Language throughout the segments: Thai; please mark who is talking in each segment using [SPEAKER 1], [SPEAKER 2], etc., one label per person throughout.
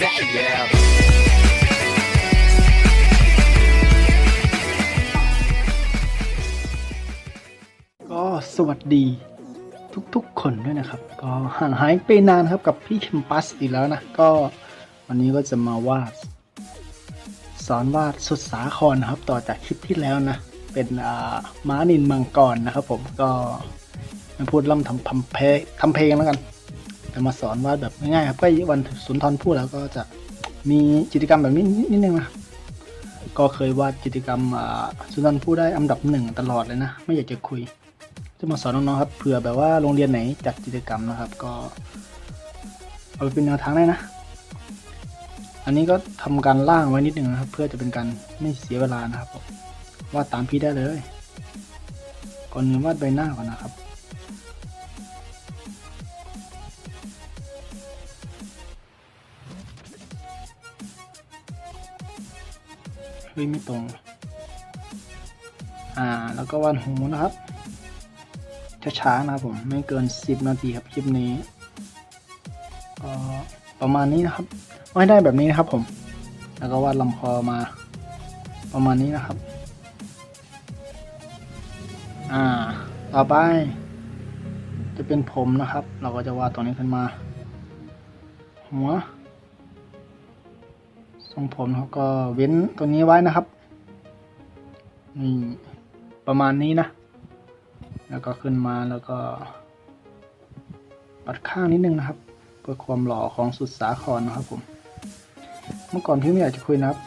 [SPEAKER 1] ก็สวัสดีทุกๆคนด้วยนะครับ ก็ห่างหายไปนานครับกับพี่คิมปัสอีกแล้วนะ ก็วันนี้ก็จะมาวาด สอนวาดสุดสาครนะครับ ต่อจากคลิปที่แล้วนะ เป็นม้านินมังกรนะครับผมก็ไม่พูดล่ำทำทำเพลงทำเพลงแล้วกัน แต่มาสอนวาดแบบง่ายๆครับใกล้วันสุนทรภู่แล้วก็จะมีกิจกรรมแบบนี้นิดนึงนะก็เคยวาดกิจกรรมสุนทรภู่ได้อันดับหนึ่งตลอดเลยนะ ไม่อยากจะคุย จะมาสอนน้องๆครับเผื่อแบบว่าโรงเรียนไหนจัดกิจกรรมนะครับ ก็เอาไปเป็นแนวทางได้นะ อันนี้ก็ทำการล่างไว้นิดนึงนะครับ เพื่อจะเป็นการไม่เสียเวลานะครับวาดตามพี่ได้เลยก่อนอื่นวาดใบหน้าก่อนนะครับ ยไม่ตรง อ่า แล้วก็วาดหูนะครับ ช้าๆนะครับผม ไม่เกิน 10 นาทีครับคลิปนี้ ก็ประมาณนี้นะครับวาดได้แบบนี้นะครับผม แล้วก็วาดลำคอมาประมาณนี้นะครับ อ่า ต่อไป จะเป็นผมนะครับ เราก็จะวาดตัวนี้ขึ้นมา หัว ทรงผมเขาก็เว้นตัวนี้ไว้นะครับนี่ประมาณนี้นะ แล้วก็ขึ้นมาแล้วก็ ปัดข้างนิดนึงนะครับเพื่อความหล่อของสุดสาครนะครับผม เมื่อก่อนพี่ไม่อยากจะคุยนะครับ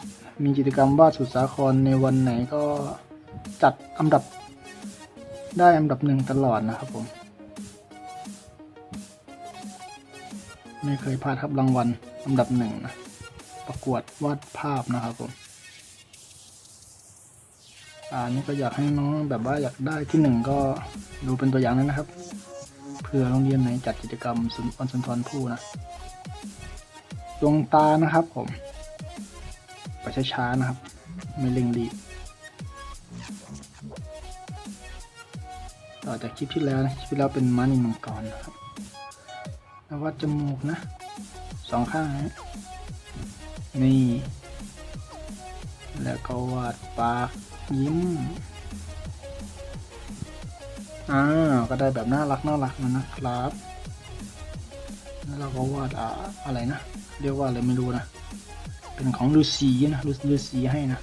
[SPEAKER 1] มีกิจกรรมวาดสุดสาครในวันไหนก็จัดอันดับได้อันดับหนึ่งตลอดนะครับผม ไม่เคยพลาดครับรางวัลอันดับหนึ่งนะ ประกวดวาดภาพนะครับผมอ่านี่ก็อยากให้น้องแบบว่าอยากได้ที่หนึ่งก็ดูเป็นตัวอย่างนั้นะครับเผื่อโรงเรียนไหนจัดกิจกรรมสุนวันสุนทรภู่นะดวงตานะครับผม ไปช้าๆนะครับ ไม่เร่งรีบต่อจากคลิปที่แล้วนะคลิปที่แล้วเป็นม้านินมังกรนะครับแล้ววาดจมูกนะสองข้างนะ นี่ แล้วก็วาดปากยิ้มอ่าก็ได้แบบน่ารักน่ารักนะนะครับแล้วเราก็วาดอ่าอะไรนะ เรียกว่าอะไรไม่รู้นะ เป็นของฤาษีนะฤาฤาษีให้นะ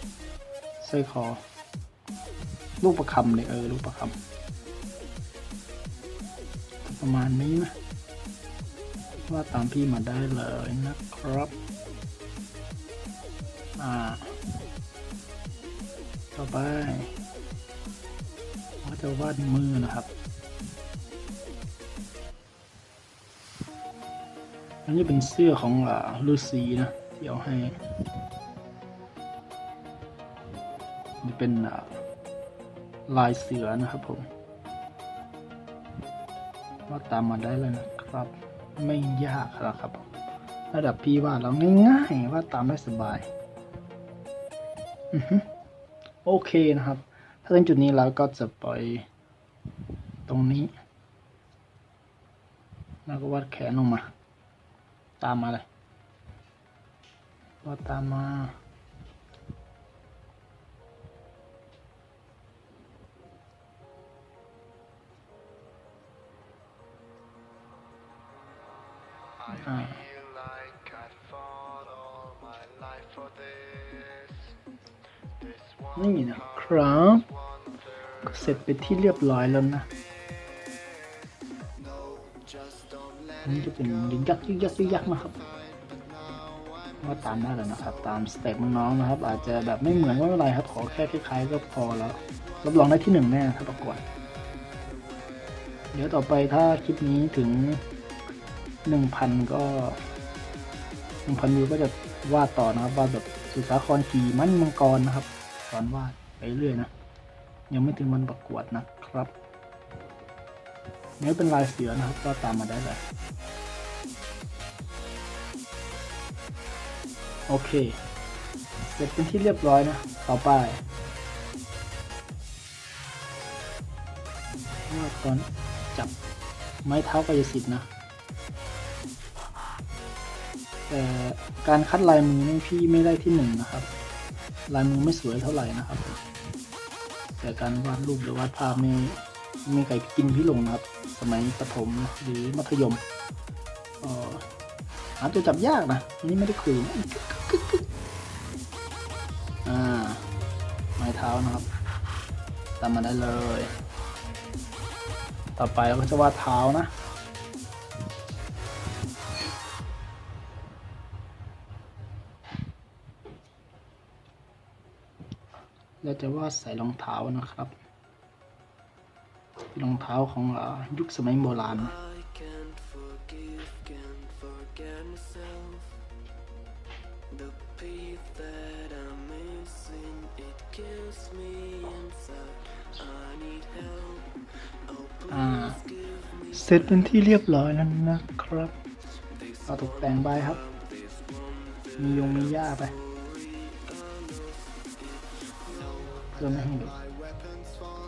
[SPEAKER 1] สร้อยคอรูปประคำเลยเออรูปประคำประมาณนี้นะวาดตามพี่มาได้เลยนะครับ อ่า ต่อไปเราจะวาดมือนะครับ อันนี้เป็นเสื้อของอ่าฤาษีนะที่เอาให้นี่เป็นอ่าลายเสือนะครับผมวาดตามมาได้เลยนะครับ ไม่ยากหรอกครับ ระดับพี่วาดเราง่ายๆวาดตามได้สบาย โอเคนะครับ ถ้าถึงจุดนี้แล้วก็จะไปตรงนี้ แล้วก็วาดแขนลงมา ตามมาเลยวาดตามมาอ่า นี่นะครับก็เสร็จไปที่เรียบร้อยแล้วนะอันนี้จะเป็นยิงยักษ์ยิงยักษ์ยิงยักษ์นะครับว่าตามได้แล้วนะครับ ตามสเต็ปน้องๆนะครับ อาจจะแบบไม่เหมือนไม่เป็นไรครับ ขอแค่คล้ายๆก็พอแล้วรับรองได้ที่หนึ่งแน่ถ้าประกวดเดี๋ยวต่อไปถ้าคลิปนี้ถึงหนึ่งพันก็หนึ่งพันวิวก็จะวาดต่อนะครับวาดแบบสุสาครขี่มันมังกรนะครับ สอนวาดไปเรื่อยนะ ยังไม่ถึงวันประกวดนะครับเนี่เป็นลายเสือนะครับ ก็ตามมาได้เลย โอเค เสร็จเป็นที่เรียบร้อยนะ ต่อไปว่าก่อนจับไม้เท้ากายสิทธิ์นะแต่การคัดลายมือนี่พี่ไม่ได้ที่หนึ่งนะครับ ลายมือไม่สวยเท่าไหร่นะครับ แต่การวาดรูปหรือวาดภาพนี่ไม่ใครกินพี่ลงนะครับ สมัยประถมหรือมัธยมออหาตัวจับยากนะนี่ไม่ได้คุยอ่าไม้เท้านะครับ ตามมาได้เลย ต่อไปเราก็จะวาดเท้านะ เราจะวาดใส่รองเท้านะครับรองเท้าของอายุคสมัยโบราณนะ
[SPEAKER 2] I can't forgive, can't forget myself. The peace that I'm missing, it kills me inside. I need help. Oh,
[SPEAKER 1] อ่า
[SPEAKER 2] please give me
[SPEAKER 1] เสร็จเป็นที่เรียบร้อยแล้วนะครับเอาตกแต่งใบครับ มียงมีหญ้าไป เพื่อไม่ให้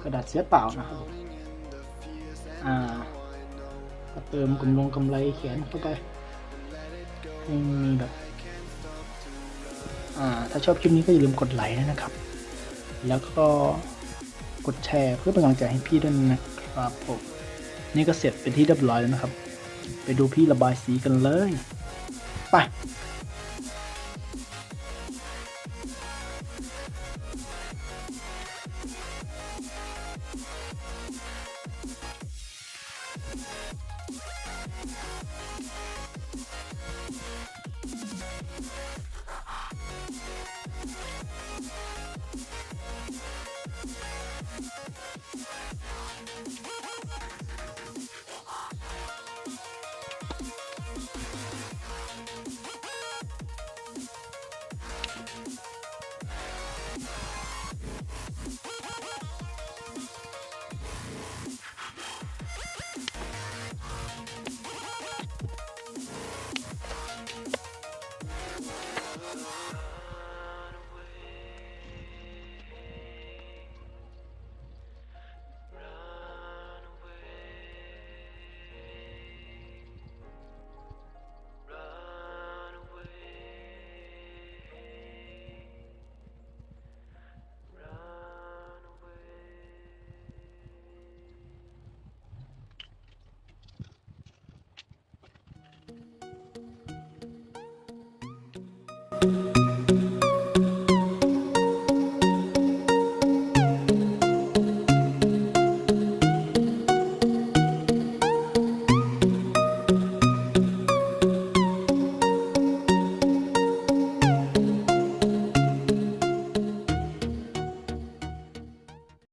[SPEAKER 1] กระดาษเสียเปล่านะครับอ่าก็เติมกำลงกำไรแขนเข้าไปให้มีแบบอ่าถ้าชอบคลิปนี้ก็อย่าลืมกดไลค์นะครับ แล้วก็กดแชร์เพื่อเป็นกำลังใจให้พี่ด้วยนะครับผมนี่ก็เสร็จเป็นที่เรียบร้อยแล้วนะครับ ไปดูพี่ระบายสีกันเลย ไป
[SPEAKER 2] Bye.